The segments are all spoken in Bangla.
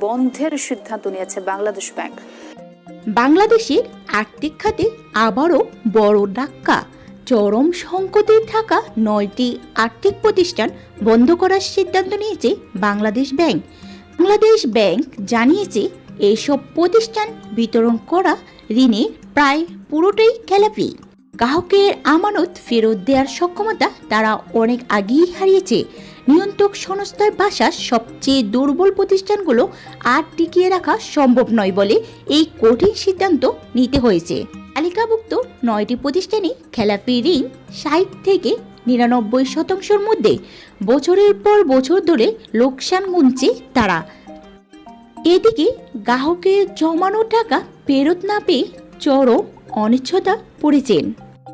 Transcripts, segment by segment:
বন্ধের সিদ্ধান্ত নিয়েছে বাংলাদেশ ব্যাংক। বাংলাদেশের আর্থিক খাতে আবারও বড় ধাক্কা। চরম সংকটে থাকা নয়টি আর্থিক প্রতিষ্ঠান বন্ধ করার সিদ্ধান্ত নিয়েছে বাংলাদেশ ব্যাংক। বাংলাদেশ ব্যাংক জানিয়েছে এইসব প্রতিষ্ঠান বিতরণ করা ঋণে প্রায় পুরোটাই খেলাপি। গ্রাহকের আমানত ফেরত দেওয়ার সক্ষমতা তারা অনেক আগেই হারিয়েছে। নিয়ন্ত্রক সংস্থার ভাষা সবচেয়ে দুর্বল প্রতিষ্ঠানগুলো আর টিকিয়ে রাখা সম্ভব নয় বলে এই কঠিন সিদ্ধান্ত নিতে হয়েছে। তালিকাভুক্ত নয়টি প্রতিষ্ঠানে খেলাপি ঋণ ষাট থেকে নিরানব্বই শতাংশের মধ্যে বছরের পর বছর ধরে লোকসান গুনছে তারা। এদিকে গ্রাহকের জমানো টাকা ফেরত না পেয়ে চরম অনিচ্ছতা পড়েছেন।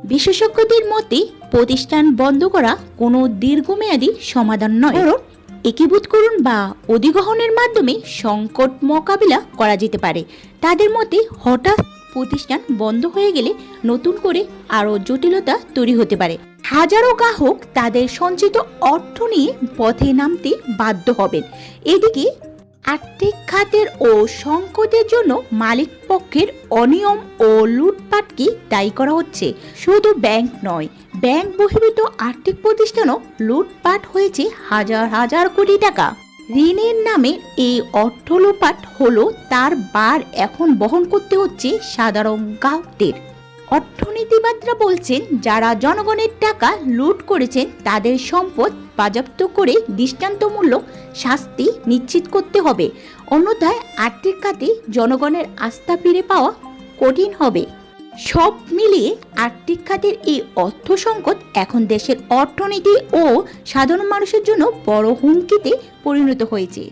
বিশেষজ্ঞদের মতে প্রতিষ্ঠান বন্ধ করা কোনো দীর্ঘমেয়াদী সমাধান নয়। বরং একীভূত করুন বা অধিগ্রহণের মাধ্যমে সংকট মোকাবিলা করা যেতে পারে। তাদের মতে হঠাৎ প্রতিষ্ঠান বন্ধ হয়ে গেলে নতুন করে আরও জটিলতা তৈরি হতে পারে। হাজারো গ্রাহক তাদের সঞ্চিত অর্থ নিয়ে পথে নামতে বাধ্য হবেন। এদিকে আর্থিক খাতের ও সংকটের জন্য মালিক পক্ষের অনিয়ম ও লুটপাটকে দায়ী করা হচ্ছে। শুধু ব্যাংক নয় ব্যাংক বহির্ভূত আর্থিক প্রতিষ্ঠানও লুটপাট হয়েছে হাজার হাজার কোটি টাকা। ঋণের নামে এই অর্থ লোপাট হলো তার বার এখন বহন করতে হচ্ছে সাধারণ গ্রাহকদের অর্থনীতিবাদরা বলছেন, যারা জনগণের টাকা লুট করেছেন, তাদের সম্পদ বাজেয়াপ্ত করে দৃষ্টান্তমূলক শাস্তি নিশ্চিত করতে হবে। অন্যথায় আর্থিক খাতে জনগণের আস্থা ফিরে পাওয়া কঠিন হবে। সব মিলিয়ে আর্থিক খাতের এই অর্থ সংকট এখন দেশের অর্থনীতি ও সাধারণ মানুষের জন্য বড় হুমকিতে পরিণত হয়েছে।